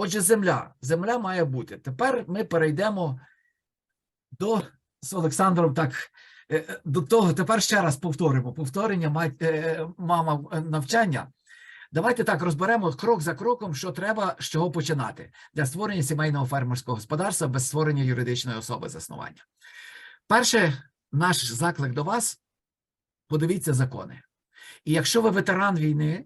Отже, земля. Земля має бути. Тепер ми перейдемо до з Олександром. Так е, е, до того. Тепер ще раз повторимо. Повторення е, мама навчання. Давайте так розберемо крок за кроком, що треба з чого починати для створення сімейного фермерського господарства без створення юридичної особи заснування. Перше, наш заклик до вас: подивіться закони. І якщо ви ветеран війни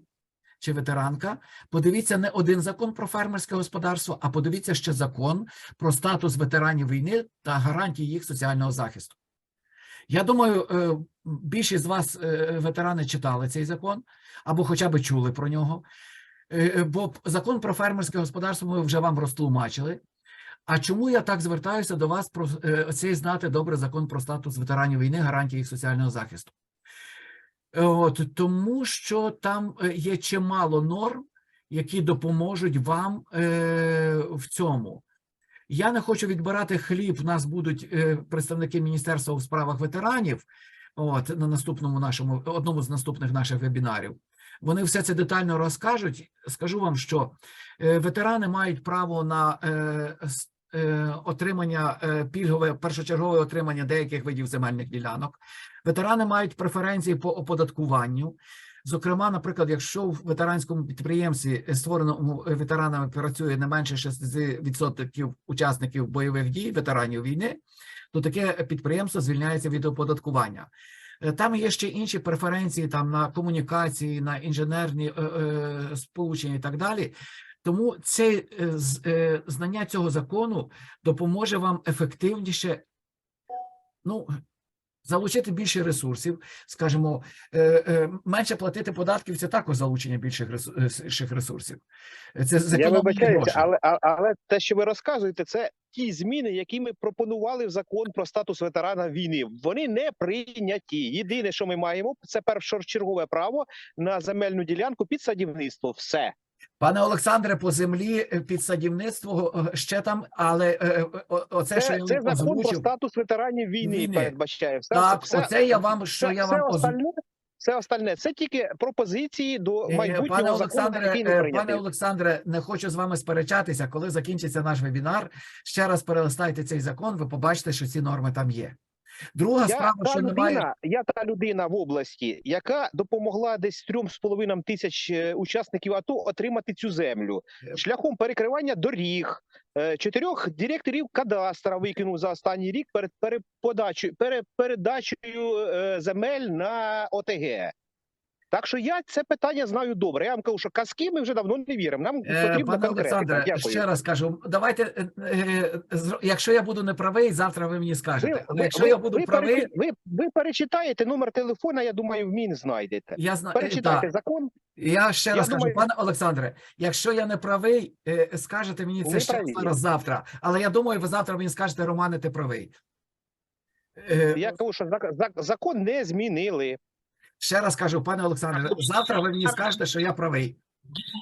чи ветеранка, подивіться не один закон про фермерське господарство, а подивіться ще закон про статус ветеранів війни та гарантії їх соціального захисту. Я думаю, е, більшість з вас, е, ветерани, читали цей закон або хоча б чули про нього. Е, Бо закон про фермерське господарство ми вже вам розтлумачили. А чому я так звертаюся до вас про цей знати добре закон про статус ветеранів війни, гарантії їх соціального захисту? Е, От тому, що там е, є чимало норм, які допоможуть вам е, в цьому. Я не хочу відбирати хліб. У нас будуть е, представники Міністерства у справах ветеранів. От на наступному нашому одному з наступних наших вебінарів. Вони все це детально розкажуть. Скажу вам, що е, ветерани мають право на е, е, отримання е, пільгове першочергове отримання деяких видів земельних ділянок. Ветерани мають преференції по оподаткуванню. Зокрема, наприклад, якщо в ветеранському підприємстві, створеному ветеранами, працює не менше 60% учасників бойових дій, ветеранів війни, то таке підприємство звільняється від оподаткування. Е, Там є ще інші преференції там на комунікації, на інженерні е, е, сполучення і так далі. Тому це е, е, знання цього закону допоможе вам ефективніше ну, залучити більше ресурсів, скажімо, е, е, менше платити податків це також залучення більших е, ресурсів. Це Я вибачаюся, але, але те, що ви розказуєте, це ті зміни, які ми пропонували в закон про статус ветерана війни. Вони не прийняті. Єдине, що ми маємо, це першочергове право на земельну ділянку під садівництво. Все. Пане Олександре, по землі е, під садівництво е, ще там, але е, оце, що я це вам закон про статус ветеранів війни, Війни. передбачає. Все, так, все, оце я вам, що все, я вам озвучив. остальне, все остальне. Це тільки пропозиції до майбутнього Пане закону, Олександре, не е, пане Олександре, не хочу з вами сперечатися. Коли закінчиться наш вебінар, ще раз перелистайте цей закон, ви побачите, що ці норми там є. Друга Я справа, та що людина, немає. я та людина в області, яка допомогла десь трьом з половиною тисяч е, учасників АТО отримати цю землю Е. шляхом перекривання доріг. е, Чотирьох директорів кадастра викинув за останній рік перед переподачею перед передачею земель на ОТГ. Так що я це питання знаю добре. Я вам кажу, що казки ми вже давно не віримо. Нам Е, потрібна Пане. Олександре, Дякую. ще раз кажу, давайте, е, е, якщо я буду неправий, завтра ви мені скажете. Ви, Але ви, якщо ви, я буду ви, правий, ви, ви перечитаєте номер телефона, я думаю, в Мін знайдете. я знаю. Перечитайте закон. Я ще Я раз кажу, пане Олександре, якщо я не правий, скажете мені це Ви ще праві. зараз завтра. Але я думаю, ви завтра мені скажете, Романе, ти правий. Я кажу, що зак- зак- закон не змінили. Ще раз кажу, пане Олександре, завтра ви мені скажете, що я правий.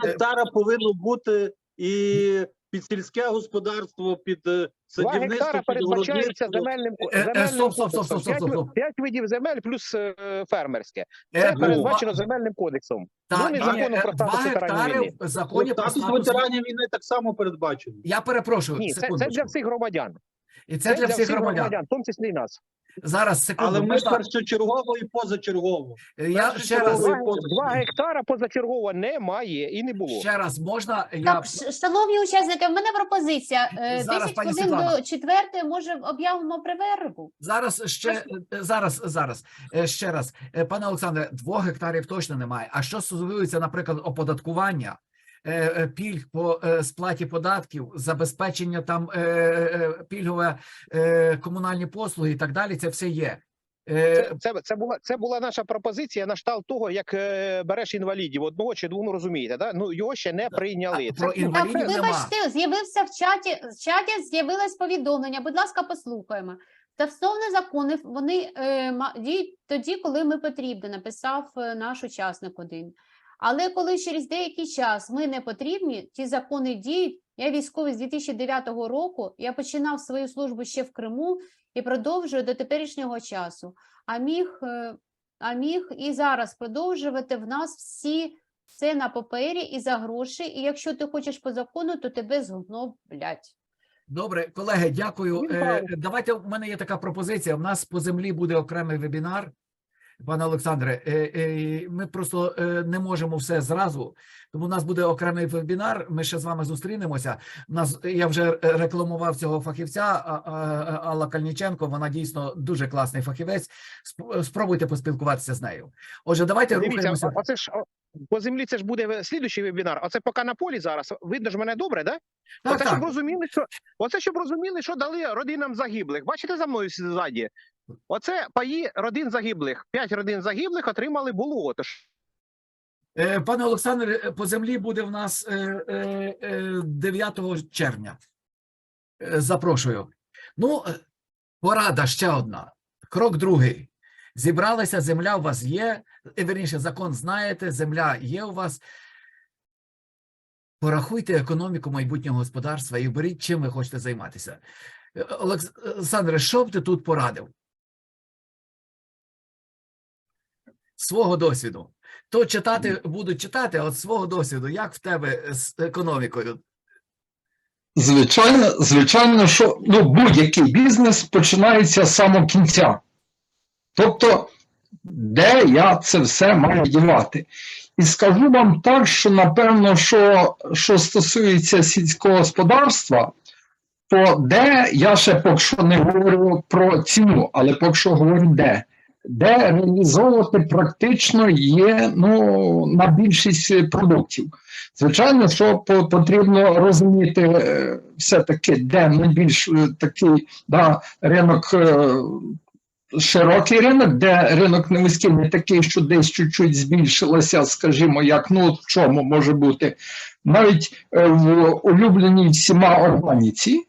гектара повинно бути і під сільське господарство, під е, Два садівництво, гектара під передбачається городництво. земельним Е, е, земельним стоп, стоп, стоп, стоп, стоп, П'ять стоп. П'ять видів земель плюс е, фермерське. Е, Це ну, передбачено земельним кодексом. та, ну, не ні, законом е, про два статус ветеранів гектари війни. в законі про Статус статус. ветеранів війни так само передбачений. Я перепрошую, Ні, це, це секундочку. для всіх громадян. І це, для всіх громадян. в тому числі і нас. Зараз, секунду, Але ми можна- першочергово і позачергово. я ще раз, Два, два гектара позачергово немає і не було. ще раз, можна, я Так, шановні учасники, в мене пропозиція. Е, Зараз, 10 хвилин до четвертої, може, об'явимо перерву? Зараз ще е, зараз, зараз е, ще раз, пане Олександре, двох гектарів точно немає. А що стосується, наприклад, оподаткування, пільг по е, сплаті податків, забезпечення там е, е, пільгове е, комунальні послуги і так далі, це все є. Е, Це, це, це, була, це була наша пропозиція на штал того, як е, береш інвалідів одного чи двох, ну розумієте, да? ну його ще не прийняли. А, Це, про Так, інвалідів нема. вибачте, з'явився в чаті, в чаті з'явилось повідомлення. Будь ласка, послухаємо. Стосовно законів, вони е, ма- діють тоді, коли ми потрібно, написав е, наш учасник один. Але коли через деякий час ми не потрібні, ті закони діють. Я військовий з 2009 року, я починав свою службу ще в Криму і продовжую до теперішнього часу. А міг, е, а міг і зараз продовжувати в нас всі Це на папері і за гроші. І якщо ти хочеш по закону, то тебе згноблять. Добре, колеги, дякую. Е. Давайте в мене є така пропозиція. У нас по землі буде окремий вебінар. Пане Олександре, е, е, ми просто е, не можемо все зразу, тому у нас буде окремий вебінар. Ми ще з вами зустрінемося. Нас я вже рекламував цього фахівця Алла Кальніченко. Вона дійсно дуже класний фахівець. Спробуйте поспілкуватися з нею. Отже, давайте Дивіться, рухаємося. оце ж по землі це ж буде слідуючий вебінар. Оце поки на полі зараз. Видно ж мене добре, да? Так, оце, щоб розуміли, що оце щоб розуміли, що дали родинам загиблих. Бачите за мною ззаді? Оце паї родин загиблих. П'ять родин загиблих отримали було. Тож Е, Пане Олександре, е, по землі буде в нас е, е, 9 червня. Запрошую. Ну, порада ще одна. Крок другий. Зібралися, земля у вас є. е, Вірніше, закон знаєте, земля є у вас. Порахуйте економіку майбутнього господарства і беріть, чим ви хочете займатися. Олександре, що б ти тут порадив? Свого досвіду. То читати будуть читати, а от свого досвіду, як в тебе з економікою? Звичайно, звичайно, що ну, будь-який бізнес починається з самого кінця. Тобто, де я це все маю дівати? І скажу вам так, що напевно, що, що стосується сільського господарства, то де я ще поки що не говорю про ціну, але поки що говорю де. Де реалізовувати практично є ну, на більшість продуктів. Звичайно, що по- потрібно розуміти е, все-таки, де найбільш е, такий да, ринок, е, широкий ринок, де ринок не не такий, що десь чуть-чуть збільшилося, скажімо, як ну в чому може бути, навіть в улюбленій всіма органіці.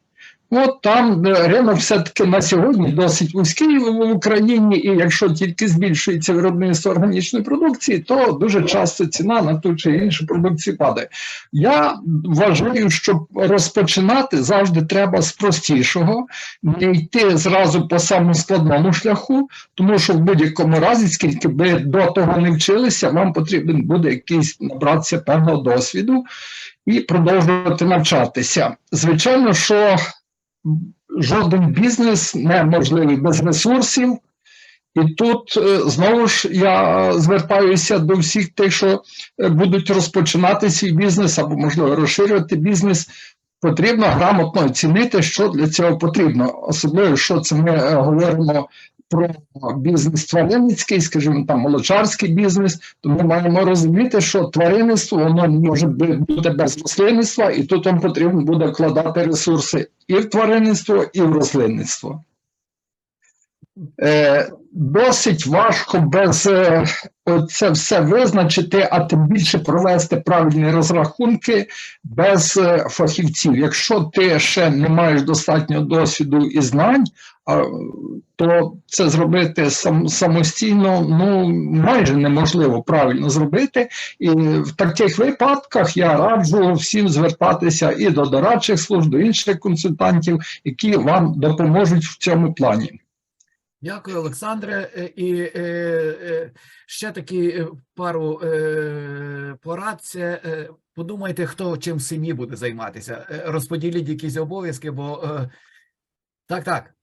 От там е, ринок все-таки на сьогодні досить вузький в Україні, і якщо тільки збільшується виробництво органічної продукції, то дуже часто ціна на ту чи іншу продукцію падає. Я вважаю, що розпочинати завжди треба з простішого, не йти зразу по самому складному шляху, тому що в будь-якому разі, скільки би до того не вчилися, вам потрібен буде якийсь набратися певного досвіду і продовжувати навчатися. Звичайно, що жоден бізнес неможливий без ресурсів. І тут е, знову ж я звертаюся до всіх тих, що е, будуть розпочинати свій бізнес або, можливо, розширювати бізнес. Потрібно грамотно оцінити, що для цього потрібно. Особливо, що це ми е, говоримо про бізнес тваринницький, скажімо, там молочарський бізнес, то ми маємо розуміти, що тваринництво воно може бути без рослинництва, і тут вам потрібно буде вкладати ресурси і в тваринництво, і в рослинництво. Е, досить важко без е, це все визначити, а тим більше провести правильні розрахунки без е, фахівців. Якщо ти ще не маєш достатньо досвіду і знань, то це зробити сам, самостійно ну майже неможливо правильно зробити. І в таких випадках я раджу всім звертатися і до дорадчих служб, до інших консультантів, які вам допоможуть в цьому плані. Дякую, Олександре. Е, І е, е, ще такі пару порад. Це подумайте, хто чим в сім'ї буде займатися. Розподіліть якісь обов'язки, бо так, так.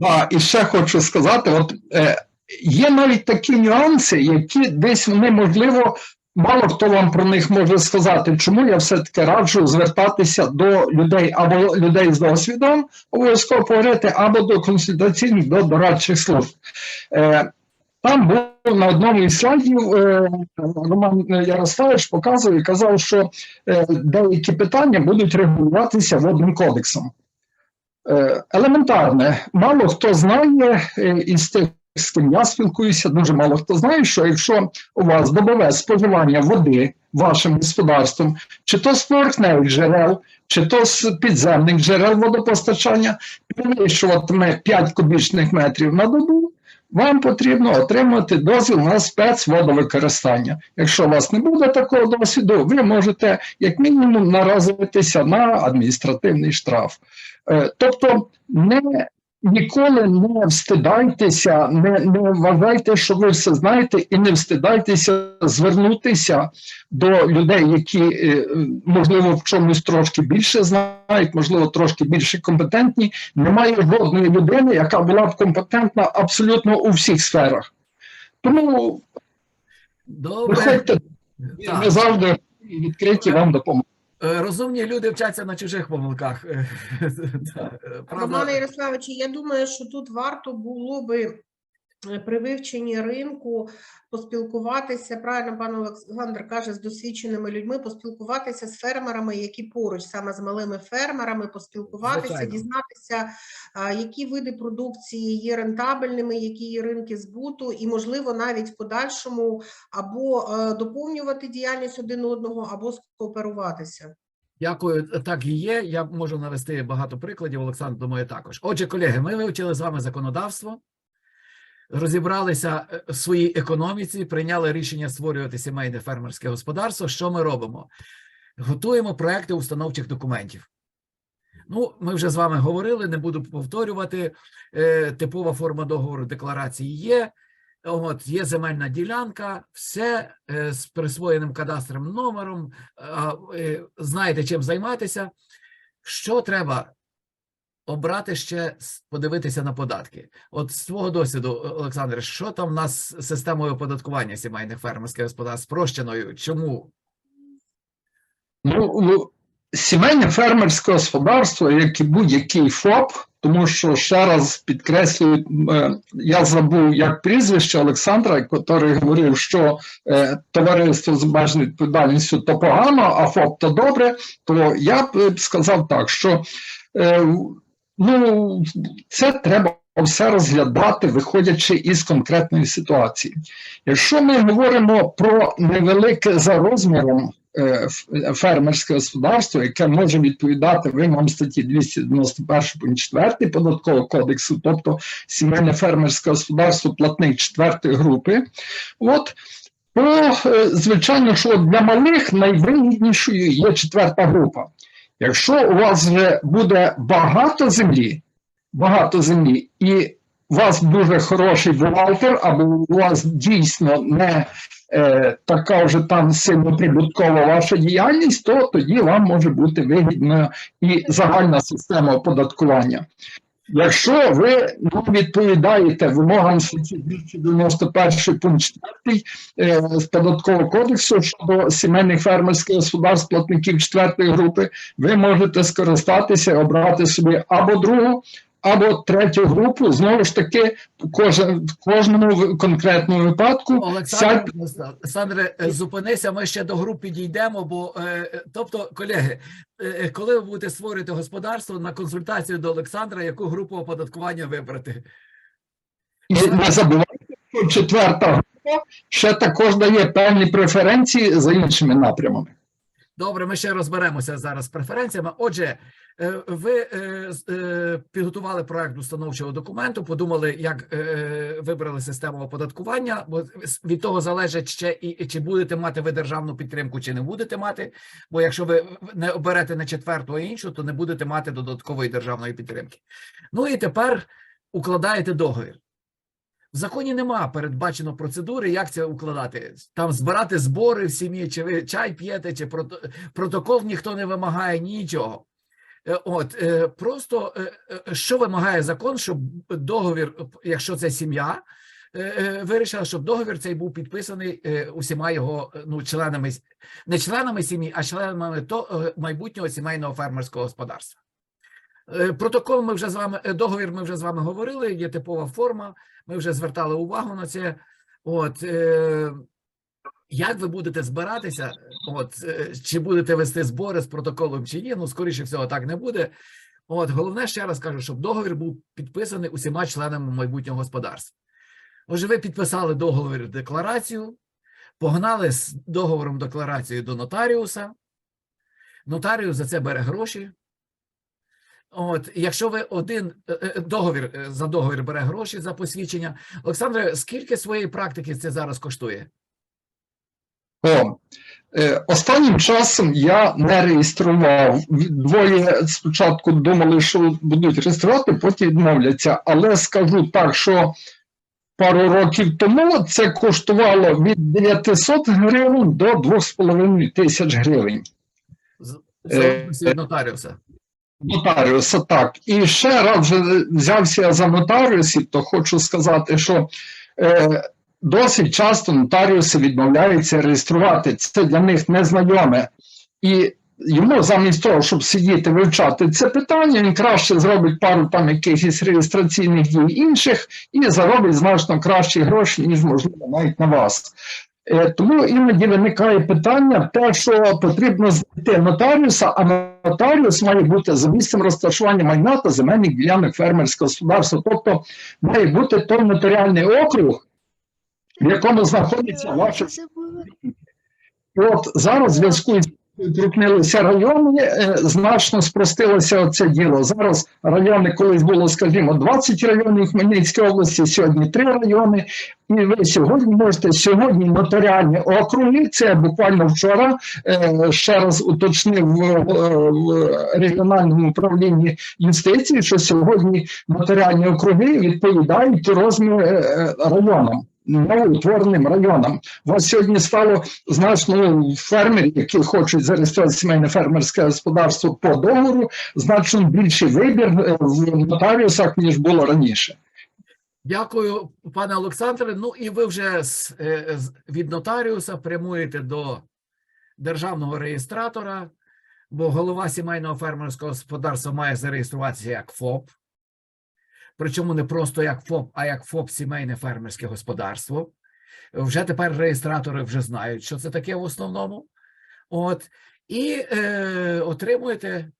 А, і ще хочу сказати: от е, є навіть такі нюанси, які десь вони можливо. Мало хто вам про них може сказати, чому я все-таки раджу звертатися до людей або людей з досвідом, обов'язково поговорити, або до консультаційних, до дорадчих служб. Е, там був на одному із слайдів е, Роман Ярославович показував і казав, що е, деякі питання будуть регулюватися водним кодексом. Е, елементарне, мало хто знає е, із тих, з ким я спілкуюся, дуже мало хто знає, що якщо у вас добове споживання води вашим господарством, чи то з поверхневих джерел, чи то з підземних джерел водопостачання, перевищуватиме 5 кубічних метрів на добу, вам потрібно отримати дозвіл на спецводовикористання. Якщо у вас не буде такого досвіду, ви можете як мінімум наразитися на адміністративний штраф. Е, Тобто не ніколи не встидайтеся, не, не вважайте, що ви все знаєте, і не встидайтеся звернутися до людей, які, е, можливо, в чомусь трошки більше знають, можливо, трошки більше компетентні. Немає жодної людини, яка була б компетентна абсолютно у всіх сферах. Тому Добре. виходьте, ми завжди відкриті вам допомогти. Е, Розумні люди вчаться на чужих помилках. Е, е, Романе Ярославовичу, я думаю, що тут варто було би при вивченні ринку поспілкуватися, правильно пан Олександр каже, з досвідченими людьми, поспілкуватися з фермерами, які поруч, саме з малими фермерами, поспілкуватися, Звичайно. дізнатися, які види продукції є рентабельними, які є ринки збуту, і, можливо, навіть в подальшому або е, доповнювати діяльність один одного, або скооперуватися. Дякую, так і є. Я можу навести багато прикладів. Олександр, думаю, також. Отже, колеги, ми вивчили з вами законодавство, розібралися е, в своїй економіці, прийняли рішення створювати сімейне фермерське господарство. Що ми робимо? Готуємо проекти установчих документів. Ну, ми вже з вами говорили, не буду повторювати. Е, типова форма договору декларації є. От є земельна ділянка, все е, з присвоєним кадастровим номером. а, е, знаєте, чим займатися. Що треба обрати ще подивитися на податки? От з твого досвіду, Олександре, що там в нас з системою оподаткування сімейних фермерських господарств спрощеною? Чому? Ну, ну, сімейне фермерське господарство, як і будь-який ФОП, тому що ще раз підкреслюю, е, я забув як прізвище Олександра, який говорив, що е, товариство з обмеженою відповідальністю то погано, а ФОП то добре. То я б е, сказав так, що ну, це треба все розглядати, виходячи із конкретної ситуації. Якщо ми говоримо про невелике за розміром е, фермерське господарство, яке може відповідати вимогам статті 291 пункт 4 податкового кодексу, тобто сімейне фермерське господарство платник четвертої групи, от то е, звичайно, що для малих найвигіднішою є четверта група. Якщо у вас вже буде багато землі, багато землі, і у вас дуже хороший бухгалтер, або у вас дійсно не е, така вже там сильно прибуткова ваша діяльність, то тоді вам може бути вигідна і загальна система оподаткування. Якщо ви не відповідаєте вимогам статті 291 пункт 4 е, з податкового кодексу щодо сімейних фермерських господарств платників четвертої групи, ви можете скористатися обрати собі або другу, або третю групу. Знову ж таки, кожен в кожному конкретному випадку Олександр, Олександре, е, зупинися, ми ще до груп підійдемо, бо е, е, тобто, колеги, коли ви будете створювати господарство на консультацію до Олександра, яку групу оподаткування вибрати? І не забувайте, що четверта група ще також дає певні преференції за іншими напрямами. Добре, ми ще розберемося зараз з преференціями. Отже, е, ви е, е, підготували проект установчого документу, подумали, як вибрали систему оподаткування, бо від того залежить ще і чи будете мати ви державну підтримку, чи не будете мати. Бо якщо ви не оберете не четверту, а іншу, то не будете мати додаткової державної підтримки. Ну і тепер укладаєте договір. В законі нема передбачено процедури, як це укладати. Там збирати збори в сім'ї, чи ви чай п'єте, чи прото- протокол ніхто не вимагає нічого. Е, От е, просто е, що вимагає закон, щоб договір, якщо це сім'я, вирішила, щоб договір цей був підписаний усіма його ну, членами, не членами сім'ї, а членами то, майбутнього сімейного фермерського господарства. Е, Протокол ми вже з вами, е, договір ми вже з вами говорили, є типова форма, ми вже звертали увагу на це. От, е, як ви будете збиратися, от, чи будете вести збори з протоколом чи ні, ну, скоріше всього, так не буде. От, головне, ще раз кажу, щоб договір був підписаний усіма членами майбутнього господарства. Отже, ви підписали договір декларацію, погнали з договором декларацією до нотаріуса. Нотаріус за це бере гроші. От, якщо ви один е, е, договір е, за договір бере гроші за посвідчення. Олександре, скільки своєї практики це зараз коштує? О, е, останнім часом я не реєстрував. Двоє спочатку думали, що будуть реєструвати, потім відмовляться. Але скажу так, що пару років тому це коштувало від 900 гривень до 2,5 тисяч гривень. З- Е, нотаріуса. Нотаріуса, так. І ще раз вже взявся я за нотаріусів, то хочу сказати, що е, досить часто нотаріуси відмовляються реєструвати. Це для них незнайоме. І йому замість того, щоб сидіти вивчати це питання, він краще зробить пару там якихось реєстраційних дій інших і заробить значно кращі гроші, ніж можливо навіть на вас. Е, Тому іноді виникає питання, те, що потрібно знайти нотаріуса, а нотаріус має бути за місцем розташування майна та земельних ділянок фермерського господарства. Тобто має бути той нотаріальний округ, в якому знаходиться ваше. І от зараз в зв'язку із Крупнилися райони, е, значно спростилося це діло. Зараз райони, колись було, скажімо, 20 районів в Хмельницькій області, сьогодні 3 райони. І ви сьогодні можете сьогодні нотаріальні округи. Це буквально вчора е, ще раз уточнив в, е, регіональному управлінні юстиції, що сьогодні нотаріальні округи відповідають розміру районам. Новоутвореним районам. У вас сьогодні стало значно фермерів, які хочуть зареєструвати сімейне фермерське господарство по договору, значно більший вибір е, в нотаріусах, ніж було раніше. Дякую, пане Олександре. Ну і ви вже з, е, з- від нотаріуса прямуєте до державного реєстратора, бо голова сімейного фермерського господарства має зареєструватися як ФОП. Причому не просто як ФОП, а як ФОП сімейне фермерське господарство. Вже тепер реєстратори вже знають, що це таке в основному. От, і е, отримуєте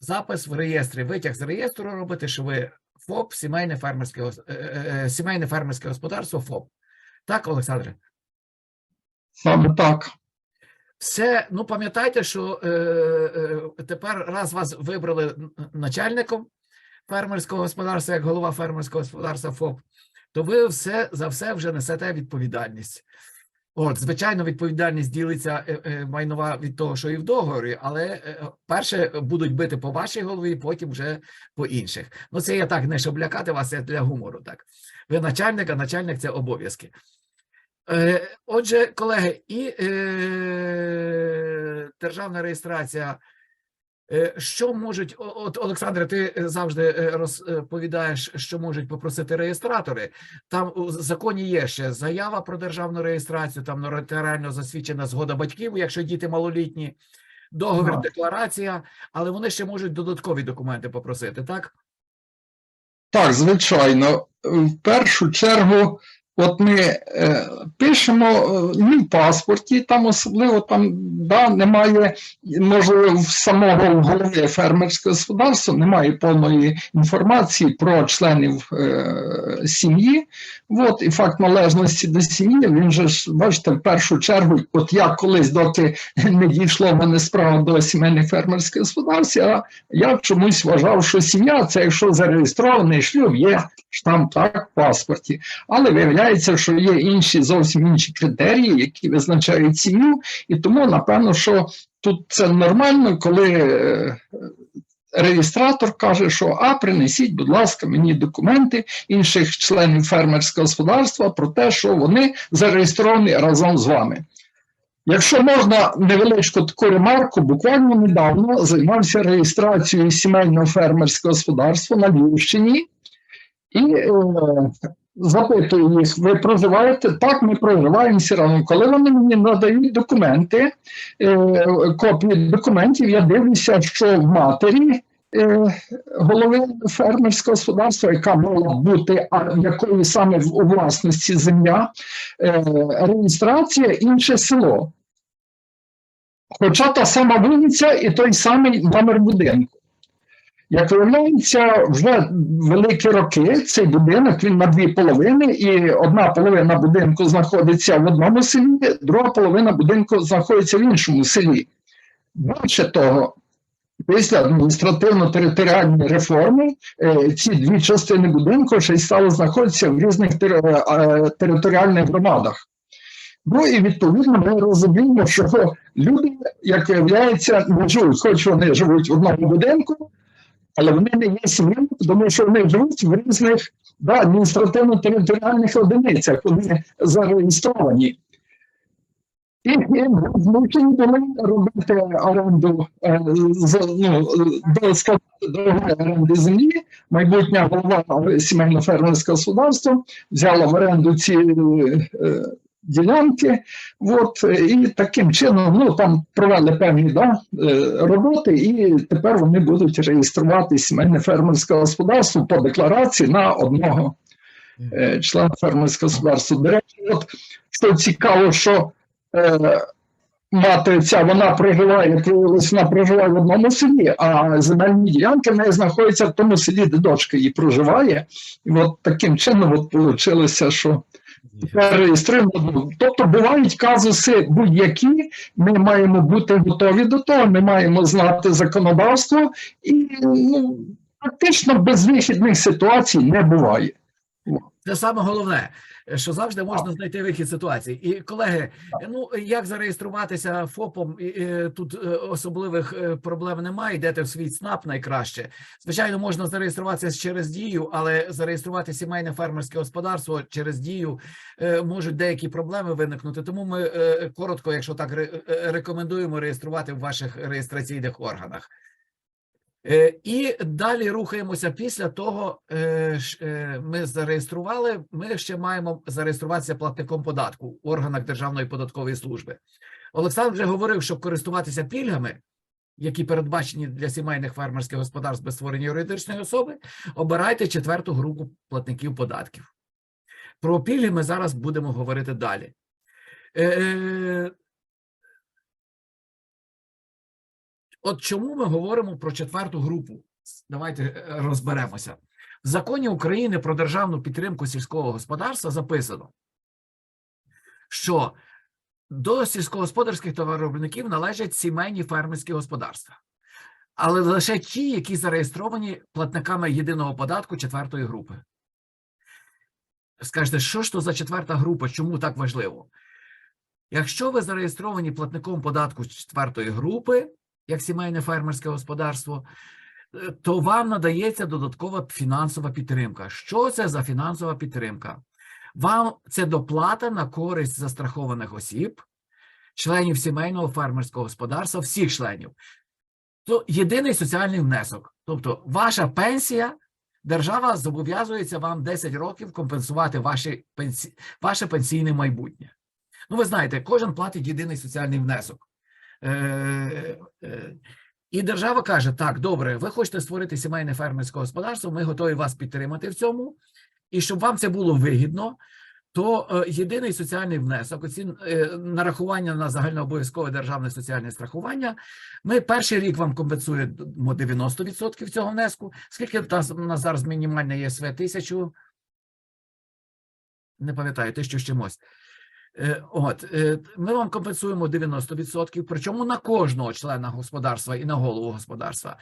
запис в реєстрі, витяг з реєстру робите, що ви ФОП, сімейне фермерське, е, е, е, сімейне фермерське господарство ФОП. Так, Олександре? Саме так. Все, ну пам'ятайте, що е, е, тепер раз вас вибрали начальником фермерського господарства, як голова фермерського господарства ФОП, то ви все за все вже несете відповідальність. От, звичайно, відповідальність ділиться е, е, майнова від того, що і в договорі, але е, перше будуть бити по вашій голові, потім вже по інших. Ну, це я так не щоб лякати вас, це для гумору. Так, ви начальник, а начальник це обов'язки. Отже, колеги, і державна реєстрація. Е, Що можуть, от Олександре, ти е, завжди е, розповідаєш, що можуть попросити реєстратори. Там у законі є ще заява про державну реєстрацію, там нотаріально засвідчена згода батьків, якщо діти малолітні, договір, Ага. декларація, але вони ще можуть додаткові документи попросити, так? Так, звичайно. В першу чергу, от ми е, пишемо е, ні в паспорті, там особливо там да, немає, можливо, в самого голови фермерського господарства немає повної інформації про членів е, сім'ї. От, і факт належності до сім'ї, він же ж, бачите, в першу чергу, от я колись, доки не дійшло в мене справа до сімейних фермерських господарств, я я чомусь вважав, що сім'я це якщо зареєстрований шлюб, є штамп так в паспорті. Але виявляється, що є інші зовсім інші критерії, які визначають сім'ю, і тому напевно, що тут це нормально, коли е, реєстратор каже, що а принесіть, будь ласка, мені документи інших членів фермерського господарства про те, що вони зареєстровані разом з вами. Якщо можна невеличку таку ремарку, буквально недавно займався реєстрацією сімейного фермерського господарства на Львівщині і е, запитую їх, ви проживаєте? Так, ми проживаємо все одно. Коли вони мені надають документи, е, копії документів, я дивлюся, що в матері. е, Голови фермерського господарства, яка мала бути, а якої саме у власності земля, е, реєстрація інше село. Хоча та сама вулиця і той самий номер будинку. Як виявляється, вже великі роки цей будинок він на дві половини, і одна половина будинку знаходиться в одному селі, друга половина будинку знаходиться в іншому селі. Більше того, після адміністративно-територіальної реформи е, ці дві частини будинку ще й стали знаходитися в різних е, територіальних громадах. Ну і відповідно ми розуміємо, що люди, як виявляється, не живуть, хоч вони живуть в одному будинку, але вони не є сім'єю, тому що вони живуть в різних да, адміністративно-територіальних одиницях, вони зареєстровані. І, змушені були робити оренду е, ну, до оренди землі. Майбутня голова сімейно-фермерського господарства взяла в оренду ці е, ділянки. От, і таким чином ну, там провели певні да, е, роботи, і тепер вони будуть реєструвати сімейне фермерське господарство по декларації на одного е, члена фермерського господарства. До речі, от що цікаво, що е, мати ця вона проживає, вона проживає в одному селі, а земельні ділянки в неї знаходяться в тому селі, де дочка її проживає. І от таким чином от вийшло, що реєструємо. Тобто бувають казуси будь-які, ми маємо бути готові до того, ми маємо знати законодавство, і ну, практично безвихідних ситуацій не буває. Це саме головне, що завжди можна знайти вихід ситуації. І колеги, ну як зареєструватися ФОПом? Е, Тут е, особливих е, проблем немає. Йдете в свій СНАП найкраще. Звичайно, можна зареєструватися через дію, але зареєструвати сімейне фермерське господарство через дію можуть деякі проблеми виникнути. Тому ми коротко, якщо так рекомендуємо реєструвати в ваших реєстраційних органах. Е, І далі рухаємося після того, е, е, ми зареєстрували. Ми ще маємо зареєструватися платником податку в органах Державної податкової служби. Олександр вже говорив, щоб користуватися пільгами, які передбачені для сімейних фермерських господарств без створення юридичної особи, обирайте четверту групу платників податків. Про пільги ми зараз будемо говорити далі. От чому ми говоримо про четверту групу? Давайте е, розберемося. В законі України про державну підтримку сільського господарства записано, що до сільськогосподарських товаровиробників належать сімейні фермерські господарства, але лише ті, які зареєстровані платниками єдиного податку четвертої групи. Скажете, що ж то за четверта група? Чому так важливо? Якщо ви зареєстровані платником податку четвертої групи, як сімейне фермерське господарство, е, то вам надається додаткова фінансова підтримка. Що це за фінансова підтримка? Вам це доплата на користь застрахованих осіб, членів сімейного фермерського господарства, всіх членів. То єдиний соціальний внесок. Тобто, ваша пенсія, держава зобов'язується вам 10 років компенсувати ваші пенсі... ваше пенсійне майбутнє. Ну, ви знаєте, кожен платить єдиний соціальний внесок. Е, е, І держава каже: так, добре, ви хочете створити сімейне фермерське господарство, ми готові вас підтримати в цьому. І щоб вам це було вигідно, то е, єдиний соціальний внесок, оці нарахування на загальнообов'язкове державне соціальне страхування. Ми перший рік вам компенсуємо 90% цього внеску. Скільки у нас зараз мінімальне ЄСВ? Тисячу? Не пам'ятаю, тисячу з чимось. Е, От, е, ми вам компенсуємо 90%, причому на кожного члена господарства і на голову господарства.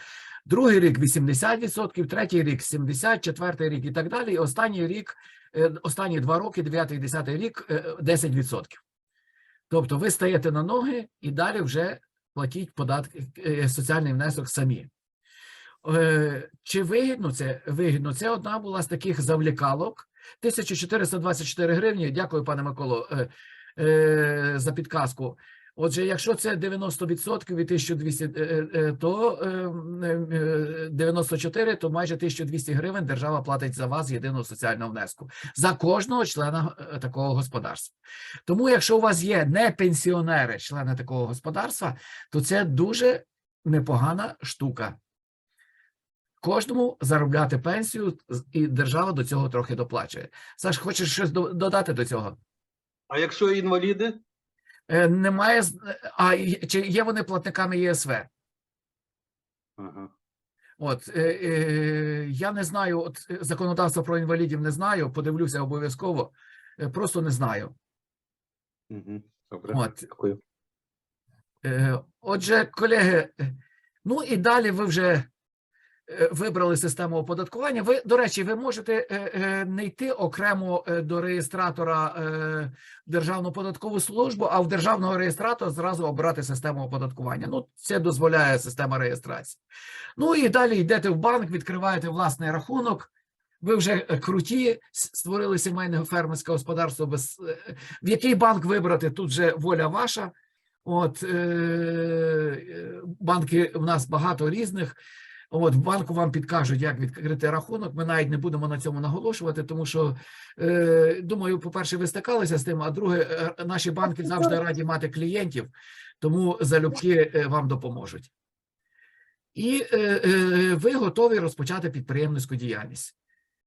Другий рік 80%, третій рік 70%, четвертий рік і так далі. І останній рік, е, останні два роки, 9 і 10 рік, е, 10%. Тобто ви стаєте на ноги і далі вже платіть податки, соціальний внесок самі. Чи вигідно це? Вигідно. Це одна була з таких завлікалок. 1424 гривні. Дякую, пане Миколо, е, е, за підказку. Отже, якщо це 90% і 1200, е, е, е, то е, е, 94, то майже 1200 гривень держава платить за вас єдиного соціального внеску за кожного члена такого господарства. Тому, якщо у вас є не пенсіонери, члени такого господарства, то це дуже непогана штука. Кожному заробляти пенсію, і держава до цього трохи доплачує. Саш, хочеш щось додати до цього? А якщо інваліди? Е, Немає а чи є вони платниками ЄСВ? Ага. От е, е, я не знаю, от е, законодавство про інвалідів не знаю. Подивлюся обов'язково. е, Просто не знаю. Угу. Добре. От Дякую. Е, Отже, колеги, ну і далі ви вже вибрали систему оподаткування. Ви, до речі, ви можете е, е, не йти окремо е, до реєстратора е, Державну податкову службу, а в державного реєстратора зразу обрати систему оподаткування. Ну, це дозволяє система реєстрації. Ну і далі йдете в банк, відкриваєте власний рахунок. Ви вже е, круті, створили сімейне фермерське господарство. Без е, в який банк вибрати? Тут вже воля ваша. От е, е, банки в нас багато різних. От в банку вам підкажуть, як відкрити рахунок. Ми навіть не будемо на цьому наголошувати, тому що е, думаю, по-перше, ви стикалися з тим. А друге, е, наші банки завжди раді мати клієнтів, тому залюбки е, вам допоможуть. І е, е, ви готові розпочати підприємницьку діяльність.